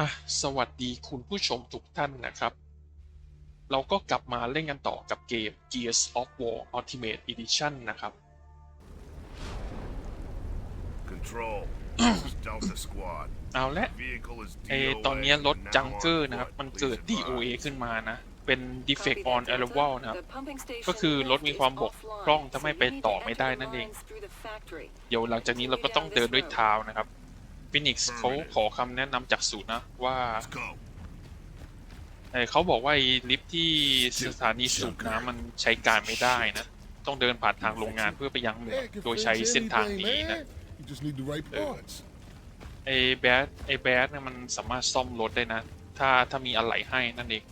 อะสวัสดีคุณผู้ชมทุกท่านนะครับ เราก็กลับมาเล่นกันต่อกับเกม Gears of War Ultimate Edition นะครับ Control. Delta Squad. เอาละ Vehicle is ไอ DOA ตอนนี้รถ now จังเกอร์ on นะครับ foot. มันเกิด Please DOA advise. ขึ้นมานะ เป็น defect Defect on arrival นะครับ ก็คือรถมีความบกพร่องทำให้ไปต่อไม่ได้นั่นเอง เดี๋ยวหลังจากนี้เราก็ต้องเดินด้วยเท้านะครับ ฟินิกซ์เขาขอคำแนะนำจากศูนย์นะว่า Let's go. เอ่อเขาบอกว่าไอ้ลิฟต์ที่สถานีสูบน้ำมันใช้การไม่ได้นะ ต้องเดินผ่านทางโรงงานเพื่อไปยังเมือง Heck, if โดย it's ใช้เส้นทาง anything, นี้นะ man, You just need the right parts. ไอ้แบดไอ้แบดเนี่ยมันสามารถซ่อมรถได้นะ ถ้าถ้ามีอะไหล่ให้นั่นเอง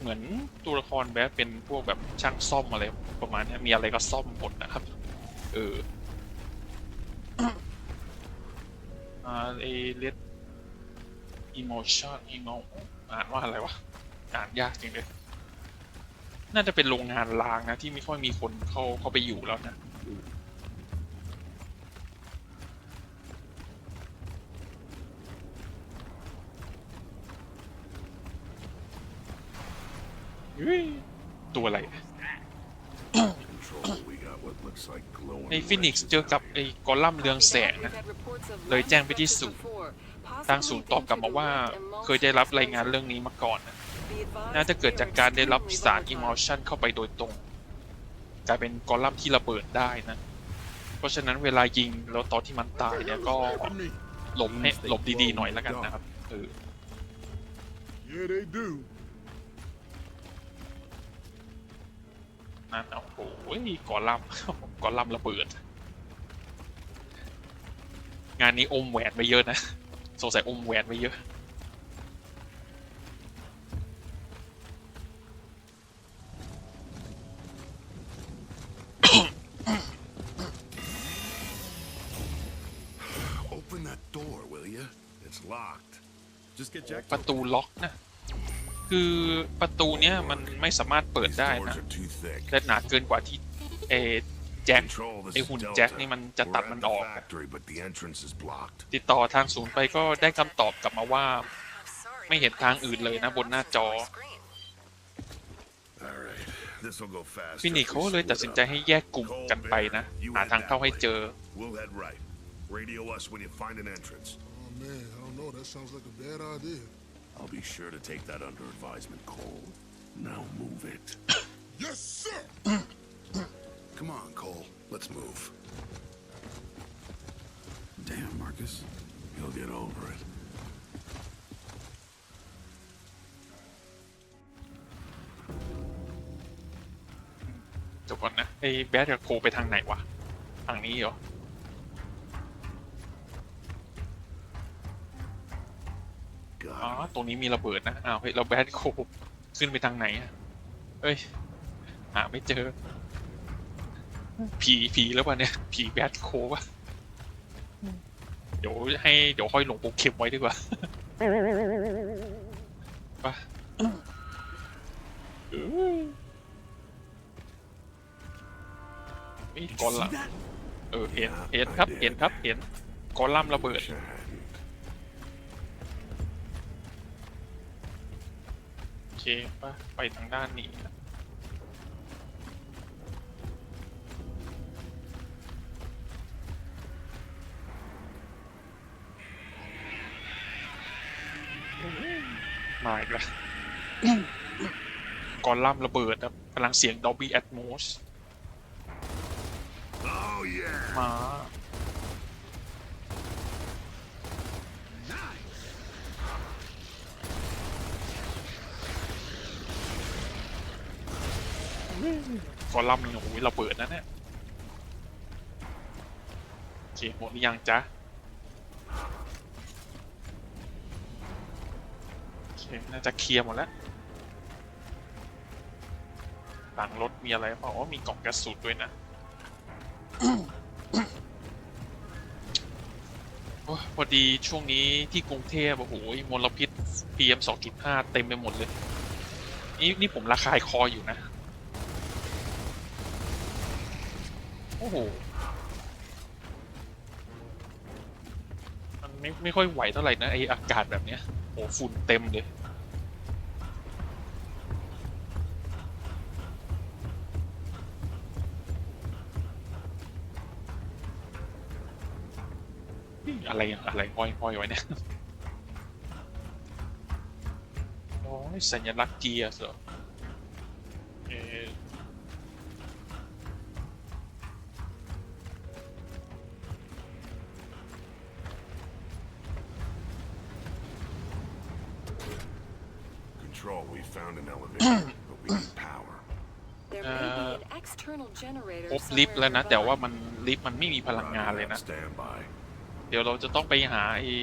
เหมือนตัวละครแบดเป็นพวกแบบช่างซ่อมอะไรประมาณเนี้ยมีอะไรก็ซ่อมหมดนะครับ เออ อ่าไอ้เลดอิโมชันอิโมอ่านว่าอะไรวะอ่านยากจริงเลยน่าจะเป็นโรงงานรางนะ ที่ไม่ค่อยมีคนเข้าเข้าไปอยู่แล้วนะตัวอะไร We got what looks like glowing ไอ้ฟินิกซ์เจอกับไอ้กอลัมน์เรืองแสงนะ เลยแจ้งไปที่ศูนย์ทางศูนย์ตอบกลับมาว่าเคยได้รับรายงานเรื่องนี้มาก่อนนะน่าจะเกิดจากการได้รับสารอิม l ชันเข้าไปโดยตรง กลายเป็นกอลัมน์ที่ระเบิดได้นะ เพราะฉะนั้นเวลายิงแล้วตอนที่มันตายเนี่ยก็ From me. หลบให้หลบดีๆหน่อยแล้วกันนะครับเออ นั่นเอาโอ้ยกอลัมน์กอลัมน์ระเบิด งานนี้อมแหวนไปเยอะนะสงสัยอมแหวนไปเยอะ Open that door, will you? It's locked. Just get Jack. ประตูล็อกนะ คือประตูเนี้ยมันไม่สามารถเปิด These ได้ doors นะ are too thick. และหนาเกินกว่าที่เอแจ็ค Control. This ไอ is หุ่น Delta. แจ็คนี่มันจะตัด We're มัน at the ออกอะ factory, but the entrance is blocked. ติดต่อทางศูนย์ไปก็ได้คำตอบกลับมาว่า ไม่เห็นทางอื่นเลยนะบนหน้าจอ All right. This will go fast. ฟินิกซ์เขาเลยตัดสินใจให้แยกกลุ่มกันไปนะ หาทางเข้าให้เจอ We'll head right. Radio us when you find an entrance. Oh man, I don't know. That sounds like a bad idea. I'll be sure to take that under advisement, Cole. Now move it. Yes, sir. Come on, Cole. Let's move. Damn, Marcus. You'll get over it. จบก่อนนะไอ้แบดกับโคไปทางไหนวะ ทางนี้เหรอ ตรงนี้มีระเบิดนะ อ้าว เฮ้ย เราแบดโคขึ้นไปทางไหนอะเอ้ย หาไม่เจอ ผีผีแล้วป่ะเนี่ย ผีแบดโควะเดี๋ยวให้เดี๋ยวค่อยลงโปรเข็มไว้ดีกว่าไปเอ้ยนี่กอ you ลัม see that? เออ เห็น เห็นครับ เห็นครับ เห็นกอลัมระเบิด ปะไปทางด้านนี้นะมาอีกแล้วกอลัมน์ระเบิดครับพลังเสียง Dolby Atmos Oh yeah. มา กอลัมน์นี่โอ้โหระเบิดนะเนี่ยโอเคหมดหรือยังจ๊ะโอเคน่าจะเคลียร์หมดแล้วหลังรถมีอะไรเปล่าอ๋อมีกล่องกระสุนด้วยนะโอ้ยพอดีช่วงนี้ที่กรุงเทพโอ้โหมลพิษ PM 2.5 เต็มไปหมดเลย นี่นี่ผมระคายคออยู่นะ โอ้โห มันไม่ไม่ค่อยไหวเท่าไหร่นะไออากาศแบบเนี้ยโอ้ฝุ่นเต็มเลย อะไรอะไรห้อยห้อยไว้เนี่ยโอ้ยสัญลักษณ์เกียร์เหรอ Control, we found an elevator, but we need power. There may be an external generator ครบลิฟต์ somewhere แล้วนะ แต่ว่า nearby. มันลิฟต์มันไม่มีพลังงานเลยนะ Standby. เดี๋ยวเราจะต้องไปหาไอ้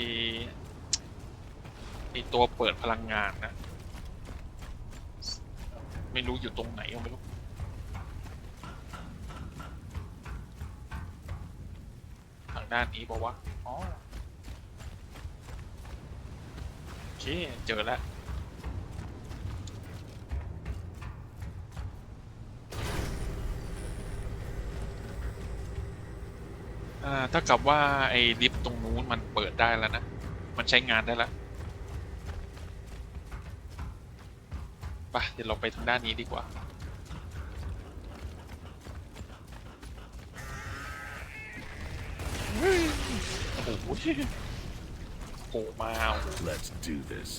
ไอ้ตัวเปิดพลังงานนะ ไม่รู้อยู่ตรงไหนก็ไม่รู้ ทางด้านนี้บอกว่าอ๋อ โอเค เจอแล้ว อ่าถ้ากับว่าไอ้ลิฟต์ตรงนู้นมันเปิดได้แล้วนะ มันใช้งานได้แล้วไปเดี๋ยวเราไปทางด้านนี้ดีกว่า โอ้โหโผล่มาเอา Let's do this.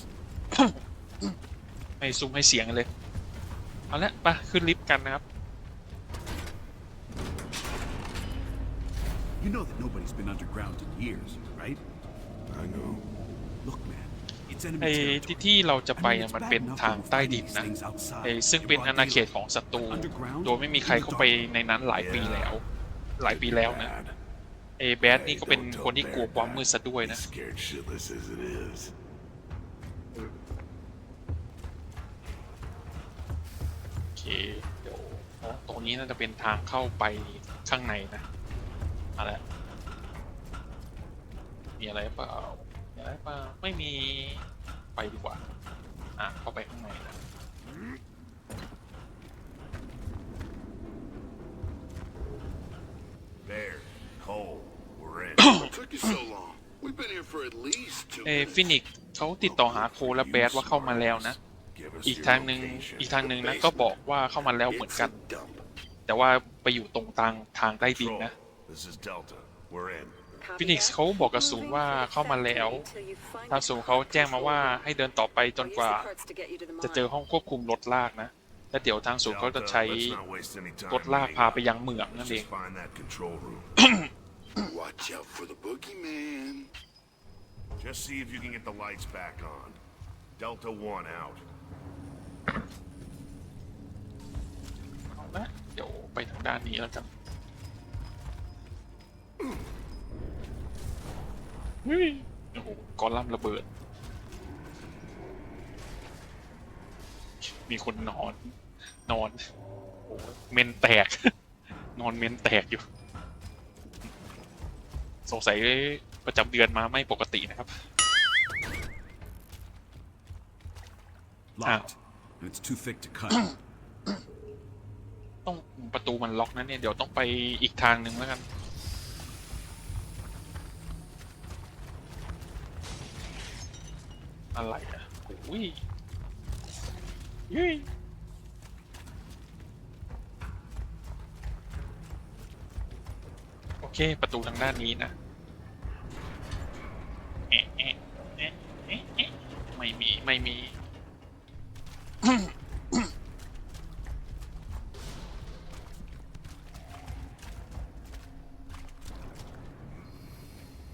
ให้ซุ้มให้เสียงกันเลย เอาละไปขึ้นลิฟต์กันนะครับ You know that nobody's been underground in years, right? I know. Look, man, it's ไอ้ enemy ที่ territory. ที่เราจะ I ไป mean, อะ it's มัน bad เป็น enough ทาง that we're ใต้ fighting ดิน these นะ things outside ไอ้ซึ่ง in เป็น broad อาณาเขต daylight. ของศัตรู Underground โดยไม่มีใครเข้าไปในนั้นหลายปีแล้ว หลายปีแล้วนะ Bad. ไอ้แบดนี่ก็เป็นคนที่กลัวความมืดซะด้วยนะ He's scared shitless as it is. โอเคเดี๋ยวตรงนี้น่าจะเป็นทางเข้าไปข้างในนะ อะไรมีอะไรเปล่ามีอะไรเปล่าไม่มีไปดีกว่า อะเข้าไปข้างในนะ There. Cole, we're in. What took you so long? We've been here for at least two เอ้ minutes. ฟินิกเขาติดต่อหาโคและแบดว่าเข้ามาแล้วนะ Give us อีก your ทางหนึ่ง location. อีกทางหนึ่งนะก็บอกว่าเข้ามาแล้วเหมือน It's กัน a dump. แต่ว่าไปอยู่ตรงทางทางใต้ดิน Control, นะ this is Delta. We're in. Copy ฟินิกซ์ that. เขาบอกกับศูนย์ว่าเข้ามาแล้ว Until you find ทางศูนย์เขาแจ้งมาว่าให้เดินต่อไปจน I'll กว่า use the carts to get you to the จะเจอ mine. ห้องควบคุมรถลากนะ แล้วเดี๋ยวทางศูนย์เขาจะ Delta, ใช้ let's not waste any time รถลาก waiting พา up. ไปยังเหมืองนั่น Let's เอง just find that control room. Watch out for the boogeyman. Just see if you can get the lights back on. Delta 1 out. เอาละเดี๋ยวไปทางด้านนี้แล้วกัน เฮ้ยโอ้โหกอลัมน์ระเบิด มีคนนอน นอนโอ้โหเมนแตก นอนเมนแตกอยู่ สงสัยประจำเดือนมาไม่ปกตินะครับ Locked, and it's too thick to cut. ต้องประตูมันล็อกนะเนี่ย เดี๋ยวต้องไปอีกทางหนึ่งแล้วกัน อะไรอะโอ้ยยุ้ยโอเค ประตูทางด้านนี้นะเอ๊ะเอ๊ะเอ๊ะเอ๊ะเอ๊ะไม่มี ไม่มี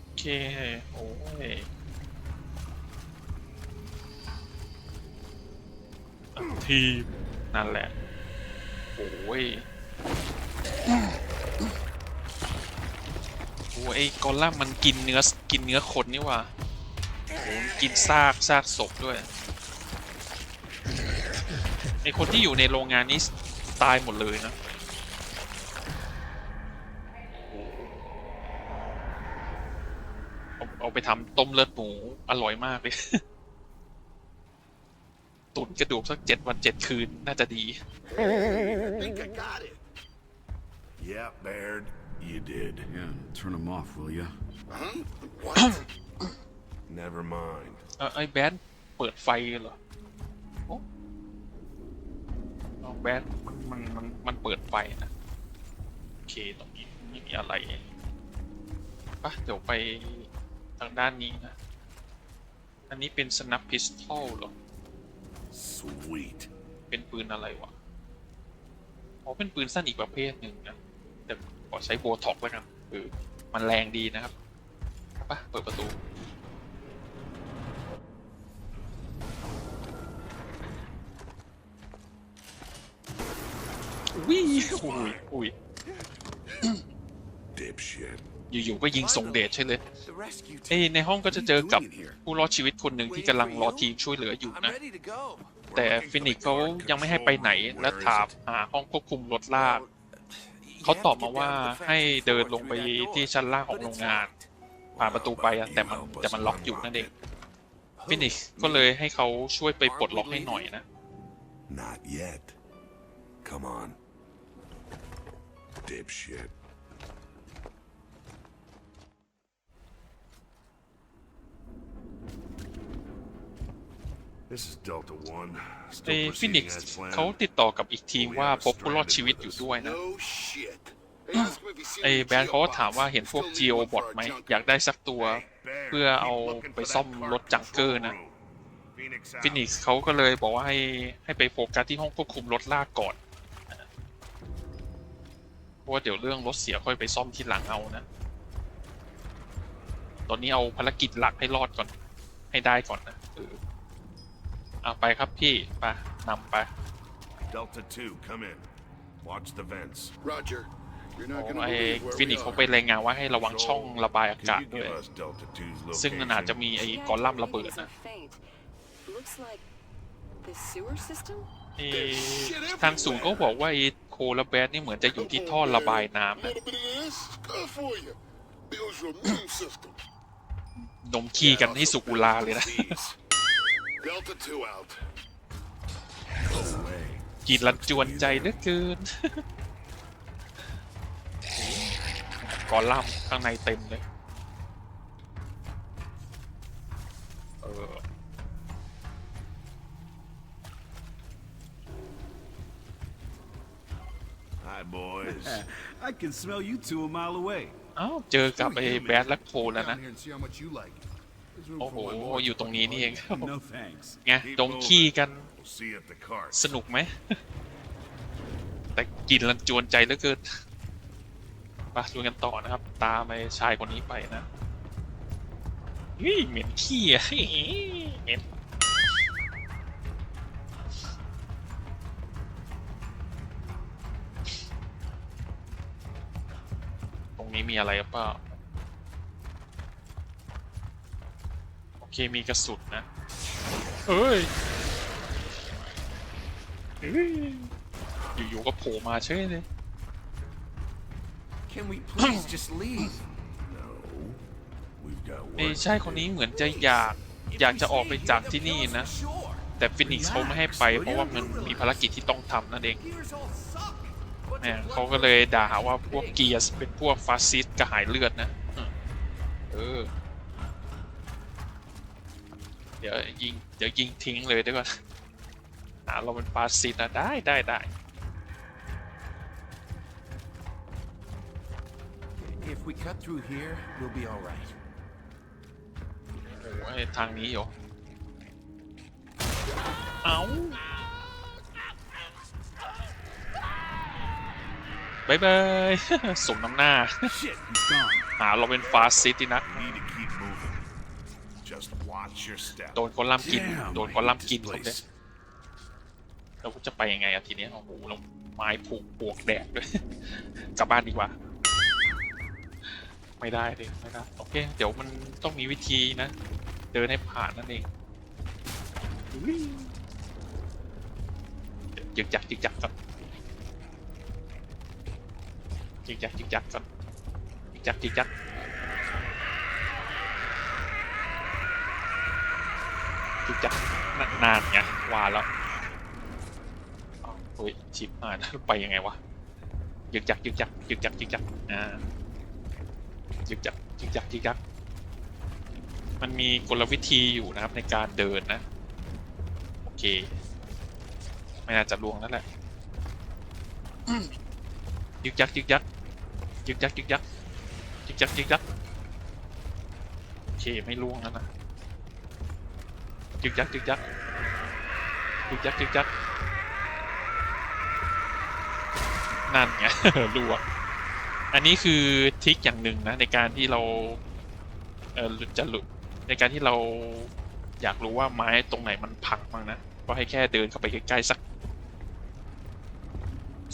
โอเค โอ้ ทีมนั่นแหละโอ้ยโอ้ยไอ้กอลล่ามันกินเนื้อกินเนื้อคนนี่ว่าโอ้โหมันกินซากซากศพด้วยไอ้คนที่อยู่ในโรงงานนี้ตายหมดเลยนะเอาเอาไปทำต้มเลือดหมูอร่อยมากเลย ตุนกระดูกสักเจ็ดวันเจ็ดคืนน่าจะดี think I got it. Yeah, Baird, you did. Yeah, turn them off, will ya? Huh? What? Never mind. เออไอ้แบนเปิดไฟเหรอโอ้เอาแบนมันมันมันมันเปิดไฟนะโอเคตรงนี้ไม่มีอะไรปะเดี๋ยวไปทางด้านนี้นะ อันนี้เป็นสนับพิสตอลเหรอ Sweet. เป็นปืนอะไรวะ อ๋อ เป็นปืนสั้นอีกประเภทหนึ่งนะ แต่ขอใช้โบท็อกแล้วกันเออมันแรงดีนะครับปะเปิดประตูอุ้ยอุ้ยอุ้ย Dipshit. อยู่ๆก็ยิงส่งเดชใช่เลย The rescue เอ้ย team. ในห้องก็จะเจอกับผู้รอดชีวิตคนหนึ่งที่กำลังรอทีมช่วยเหลืออยู่ I'm นะ ready to go. แต่ฟินิกซ์เขายังไม่ให้ไปไหนและถามหาห้องควบคุมรถลาก You เขา have ตอบ to มา get ว่า down to the ให้ factory เดิน floor ลงไป through that ที่ door. ชั้นล่างของ But โร it's งงาน locked. ผ่านประตูไปอะแต่มันแต่มันล็อกอยู่นั่นเองฟินิกซ์ก็เลยให้เขาช่วยไปปลดล็อกให้หน่อยนะ Not yet. Come on. Dipshit. This is Delta One. ไอ้ Still ฟินิก proceeding ซ์ as planned. เขาติดต่อกับอีกทีมว่าพบผู้รอดชีวิตอยู่ด้วยนะ No shit. ไอ้แบรนด์เขาก็ถามว่าเห็นพวก Geo Bot ไหมอยากได้สักตัวเพื่อเอาไปซ่อมรถจังเกอร์นะฟินิกซ์เขาก็เลยบอกว่าให้ให้ไปโฟกัสที่ห้องควบคุมรถลากก่อนเพราะว่าเดี๋ยวเรื่องรถเสียค่อยไปซ่อมทีหลังเอานะ ตอนนี้เอาภารกิจหลักให้รอดก่อน ให้ได้ก่อนนะ เออเอาไปครับพี่ไปนำไป Delta Two, come in. Watch the vents. Roger. You're โอ้ not gonna ไอ้ believe where ฟินิ we กซ์เขา are. ไปรายงานว่าให้ระวังช่องระบายอา Can กาศ you ด้วย give us Delta 2's ซึ่งมันอาจจะ location? มีไอ้ Jack กอลัมน์ระเบิด isn't นะ faint. Looks like the sewer system? ไอ้ทางศูนย์เขาบอกว่าไอ้โคลาแบดนี่เหมือนจะอยู่ที่ท่อระบายน้ำ A นะ little bit of this, good for you. Builds your immune system. นมขี้กันให้สุกุลาเลยนะ Please. Delta 2 out. No way. กินรันจวนใจเหลือเกินกอลัมน์ข้างในเต็มเลย เออ Hi, boys. I can smell you two a mile away. อ้าว เจอกับไอ้แบดและโคแล้วนะ Down here and see how much you like it. There's room โอ้โห for one more. อยู่ตรงนี้นี่เอง No thanks. ไงดมขี้กัน We'll see you at the cart. สนุกไหม แต่กินรันจวนใจเหลือเกินไปดูกันต่อนะครับ ตามไอ้ชายคนนี้ไปนะเฮ้ยเหม็นขี้อะเหม็นตรงนี้มีอะไรหรือเปล่า โอ เคมีกระสุนนะ เอ้ยเฮ้ย อยู่ๆก็โผล่มาเฉยเลย Can we please just leave? No. We've got ไอ้ work ใช่ to คน do. นี้เหมือนจะอยากอยากจะออกไปจากที่นี่นะ แต่ฟินิกซ์เขาไม่ให้ไปเพราะว่ามันมีภารกิจที่ต้องทำนั่นเอง Gears all suck. But เนี่ย to เขาก็เลยด่าหาว่าพวกเกียร์สเป็นพวกฟาสซิสต์กระหายเลือดนะ เออ เดี๋ยวยิงเดี๋ยวยิงทิ้งเลยดีกว่าหาเราเป็นฟาสซิสต์นะได้ได้ได้ If we cut through here, we'll be all right. โอ้ยทางนี้เหรอเอาบายบาย สมน้ำหน้า Shit, he's gone. หาเราเป็นฟาสซิสต์นะ We need to keep moving. Just watch your step. โดนกอลัมน์กิน Damn, โดน I กอลัม hate น์ this กินผมเลย place. เราจะไปยังไงอะทีเนี้ยโอ้โหเราไม้ผูกปวกแดกด้วย กลับบ้านดีกว่า ไม่ได้เลยไม่ได้โอเค เดี๋ยวมันต้องมีวิธีนะ เดินให้ผ่านนั่นเองยึกจักยึกจักก่อนยึกจักยึกจักก่อนยึกจักยึกจัก ยึกจักนนานไงว่าแล้วอ้าวเฮ้ยชิบหายไปยังไงวะยึกจักยึกจักยึกจักยึกจักอ่ายึกจักยึกจักยึกจัก มันมีกลวิธีอยู่นะครับในการเดินนะ โอเค ไม่น่าจะลวงแล้วแหละยึกยักยึกยักยึกยักยึกยักยึกยักยึกยักโอเคไม่ล่วงแล้วนะ ยึกยักยึกยักยึกยักยึกยักนั่นไงล่วอันนี้คือทริคอย่างหนึ่งนะในการที่เราเออจะหลุดในการที่เราอยากรู้ว่าไม้ตรงไหนมันพังบ้งนะก็ให้แค่เดินเข้าไปใกล้ๆสัก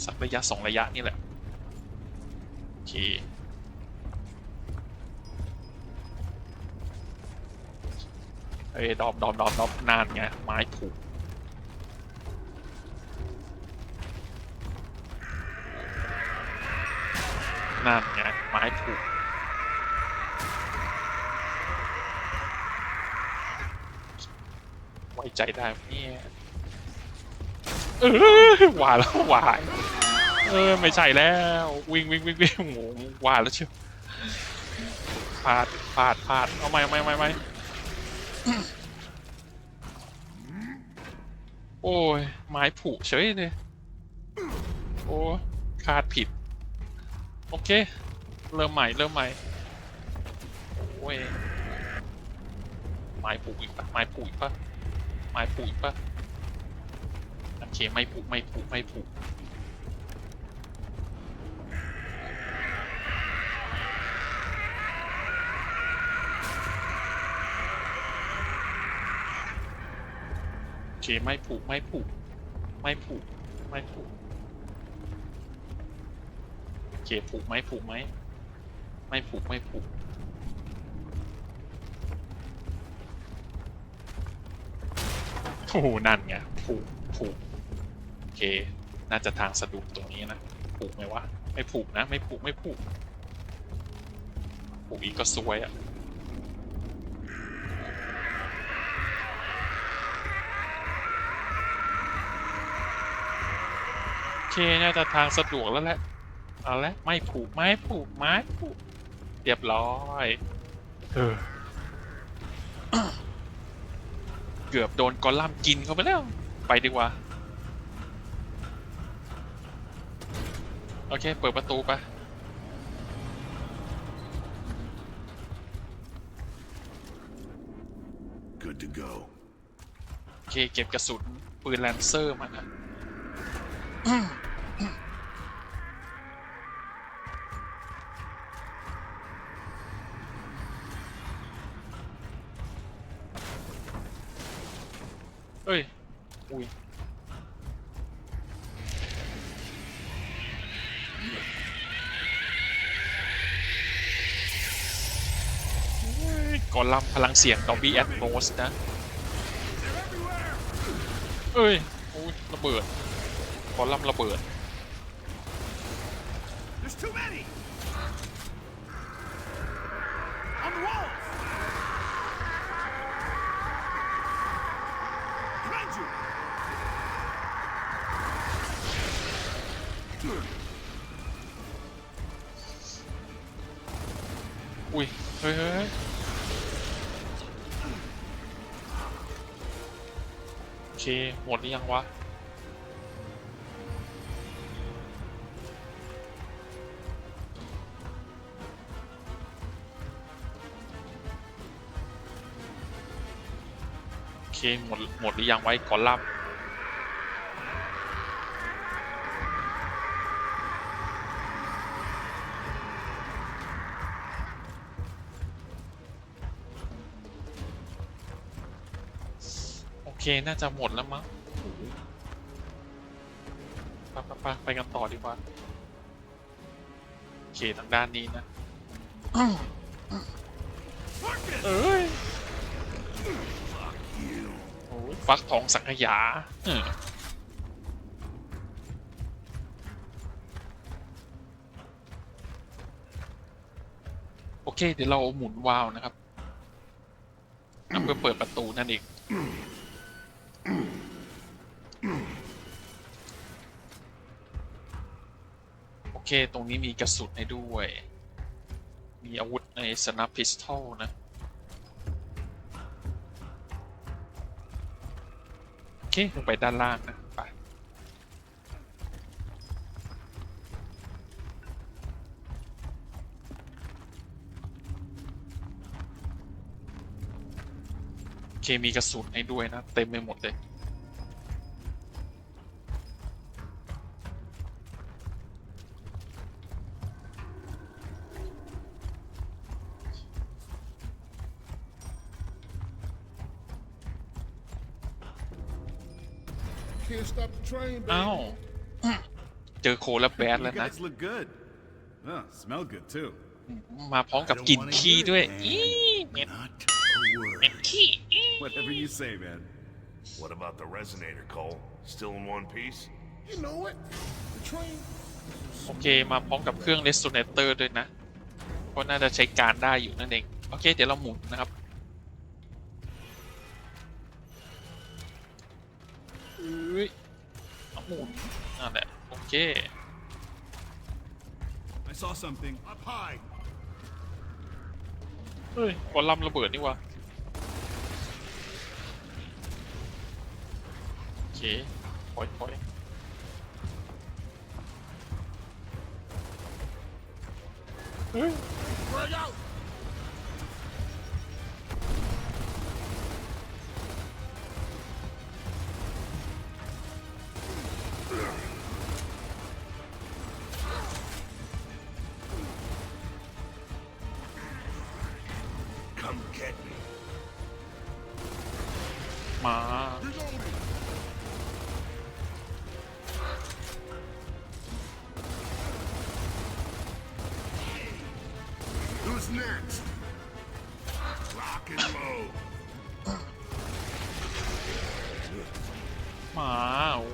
สักระยะสองระยะนี่แหละโอเค เอ้ยดอมดอมดอมดอมนานไงไม้ผูกนานไงไม้ผูกไว้ใจได้เนี่ยเออว่าแล้วว่าเออไม่ใช่แล้ววิ่งวิ่งวิ่งวิ่งโอ้โหว่าแล้วเชียวพลาดพลาดพลาดเอาไม่เอาไม่ไม่ไม่ โอ้ย ไม้ผุเฉยเลย โอ้คาดผิด โอเค เริ่มใหม่ เริ่มใหม่ โอ้ย ไม้ผุอีกปะไม้ผุอีกปะไม้ผูกปะโอเค ไม่ผูกไม่ผูกไม่ผู เคไม่ผูกไม่ผูกไม่ผูกไม่ผูกโอเคผูกไหมผูกไหมไม่ผูกไม่ผูกโอ้โหนั่นไงผูกผูกโอเค น่าจะทางสะดุดตรงนี้นะผูกไหมวะไม่ผูกนะ ไม่ผูกไม่ผูกผูกอีกก็ซวยอะ่ะ เคน่าจะทางสะดวกแล้วแหละเอาละไม่ผูกไม่ผูกไม่ผูกเรียบร้อยเออเกือบโดนกอลัมน์กินเข้าไปแล้ว ไปดีกว่า โอเค เปิดประตูไป Good to go. โอเค เก็บกระสุนปืนแลนเซอร์มานะ อุ้ยกอลัมพลังเสียงดอมบี้แอดโมสนะเอ้ยโอ้ยระเบิดกอลัมระเบิด There's too many! On the walls! Behind you! อุ้ย เฮ้ยเฮ้ยโอเค หมดหรือยังวะ โอเค หมด หมดหรือยังไว้กอลัมน์โอ น่าจะหมดแล้วมั้งไปไปไปไปกันต่อดีกว่า โอเคทางด้านนี้นะ เอ้ยโอ้ยฟักทองสังขยาโอเค เดี๋ยวเราหมุนวาล์วนะครับเพื่อเปิดประตูนั่นเอง เค ตรงนี้มีกระสุนให้ด้วย มีอาวุธในสนับพิสตอลนะ โอเค ลงไปด้านล่างนะ ไป โอเค มีกระสุนให้ด้วยนะ เต็มไปหมดเลย จอโคและแบด You แล้วนะ guys look good. Oh, smell good too. มาพร้อมกับกลิ่นขี้ด้วยอีเหม็น Not เหม็นขี้อี Whatever you say, man. What about the resonator, Cole? Still in one piece? You know it. The train. โอเค มาพร้อมกับเครื่อง r e s o n a t o r ด้วยนะก็น่าจะใช้การได้อยู่นั่นเอง โอเค เดี๋ยวเราหมุนนะครับเอ้ยเอาหมุนนั่นแหละโอ เค I saw something up high. เฮ้ยกอลัมระเบิดนี่วะโอเคปล่อยปล่อยเฮ้ย Come มา Who's next? Rock and roll. มา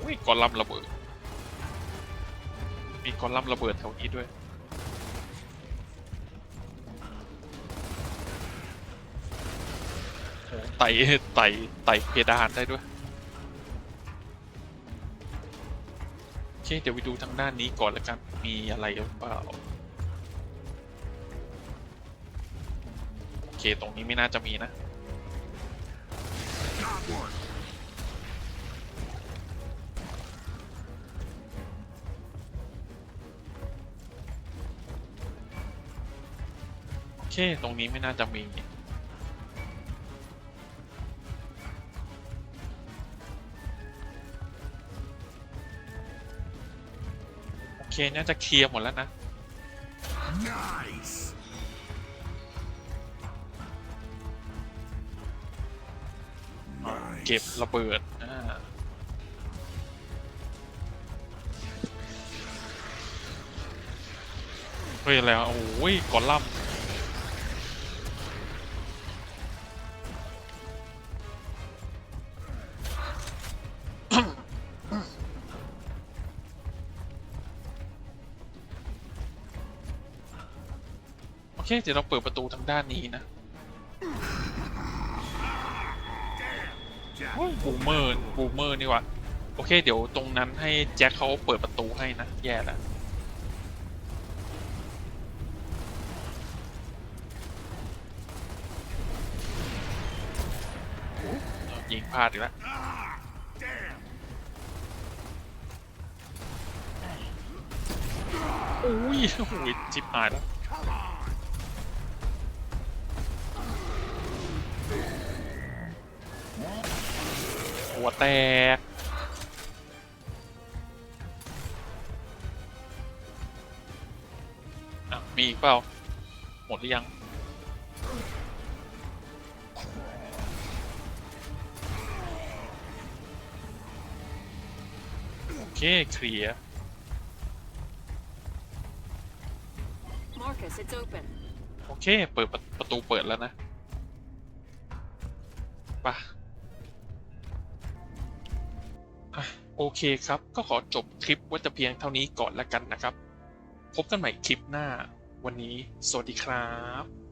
อุ้ยกอลัมระเบิด มีกอลัมระเบิดแถวนี้ด้วย ต่ไต่ไต่เพดานได้ด้วยโอเคเดี๋ยวไปดูทางด้านนี้ก่อนแล้วกันมีอะไรหรือเปล่าโอเคตรงนี้ไม่น่าจะมีนะโอเค ตรงนี้ไม่น่าจะมี เคน่าจะเคลียร์หมดแล้วนะ Nice. เก็บระเบิดอ่าเฮ้ยอะไรวะโอ้ยกอลัมน์โอ เคเดี๋ยวเราเปิดประตูทางด้านนี้นะบูมเมอร์บูมเมอร์นี่วะโอเค เดี๋ยวตรงนั้นให้แจ็คเขาเปิดประตูให้นะ แย่แล้วยิงพลาดอีกแล้ว Ah, damn. อุ้ยโอ้ยจิบหายแล้ว หัวแตก อะ มีอีกเปล่า หมดหรือยัง โอเค เคลียร์ Marcus, it's open. โอเค เปิดประประตูเปิดแล้วนะไปะ โอเคครับ ก็ขอจบคลิปไว้แต่เพียงเท่านี้ก่อนละกันนะครับ พบกันใหม่คลิปหน้า วันนี้ สวัสดีครับ